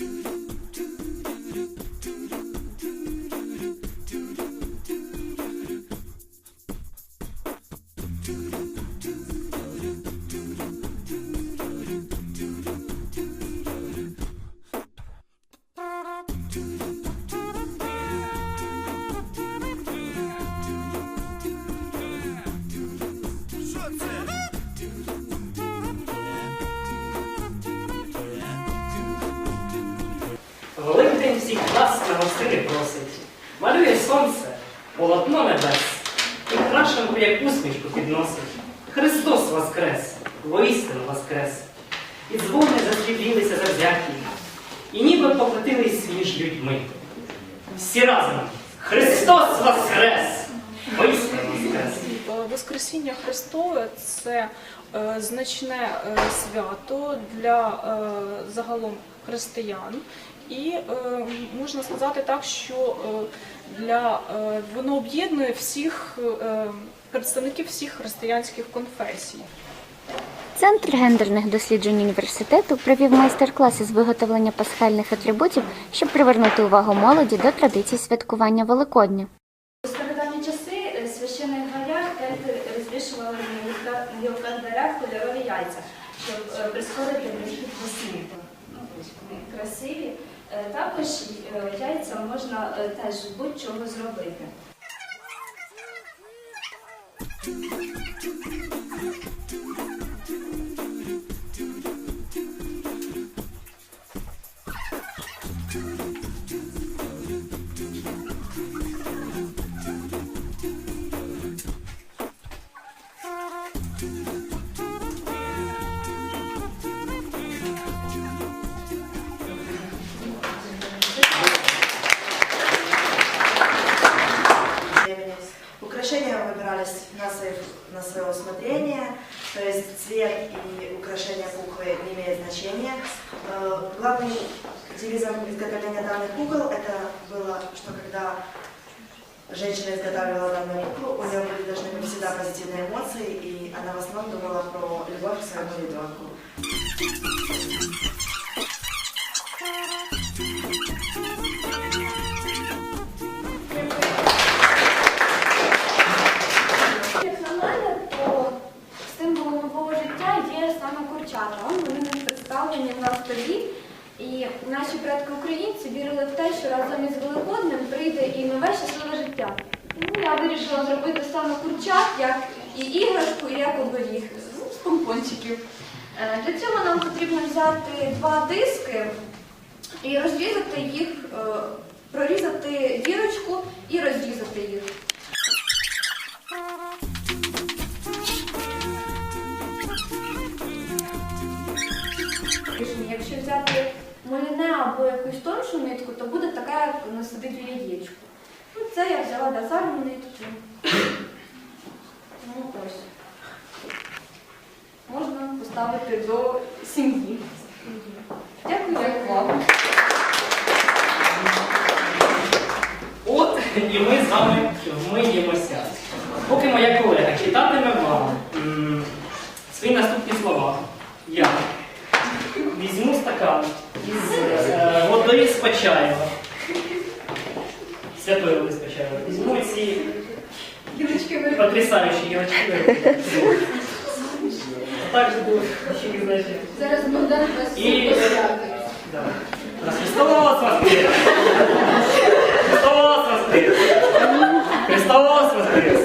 do всіх нас на гостини просить. Малює сонце, полотно небес, і крашенку як усмішку підносить. Христос воскрес, воістину воскрес. І дзвони застрілілися завзяті, і ніби покотились між людьми. Всі разом Христос воскрес! Воістину воскрес! Е, Воскресіння Христове це е, значне е, свято для е, загалом християн. І е, можна сказати так, що е, для, е, воно об'єднує всіх е, представників всіх християнських конфесій. Центр гендерних досліджень університету провів майстер-класи з виготовлення пасхальних атрибутів, щоб привернути увагу молоді до традицій святкування Великодня. У стародавні часи священий граля кельти розвішували на гілка- на гілках дерев кольорові яйця, щоб прискорити весни. Ну, ось вони красиві. Е, Також е, яйця можна е, теж будь-чого зробити. времени. не имеет значения. Э, Главным девизом изготовления данных кукол это было, что когда женщина изготавливала данную куклу, у нее были должны быть всегда позитивные эмоции, и она в основном думала про любовь к своему ребенку. Столі. І наші предки українці вірили в те, що разом із Великоднем прийде і нове щасливе життя. Тому я вирішила зробити саме курчат, як і іграшку, і як оберіг ну, з помпончиків. Е, Для цього нам потрібно взяти два диски і розрізати їх, е, прорізати дірочку і розрізати їх. Взяти моліне або якусь тоншу нитку, то буде така, як насадить в яєчку. Ну, це я взяла базарну нитку. Ну, ось. Можна поставити до сім'ї. Дякую за увагу. От і ми з вами вмиємося. Поки моя колега читатиме вам свої наступні слова. Я візьму стакан із е, водою з Почаєва. Святої води з Почаєва. Візьму ці потрясаючі гілочки. Так же будуть ще значить. зараз Богдан вас І- Да. Розпістовувала Христос воскрес! Христос воскрес! Христос воскрес!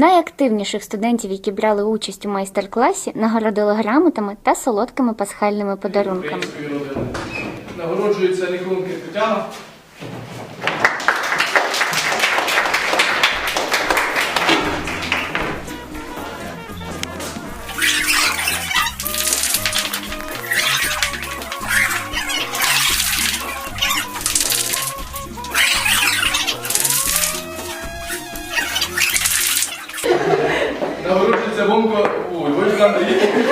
Найактивніших студентів, які брали участь у майстер-класі, нагородили грамотами та солодкими пасхальними подарунками. Нагороджується родини. Нагороджується Тетяна. Нагороджується Вонко. Ой, Вольф Андрій.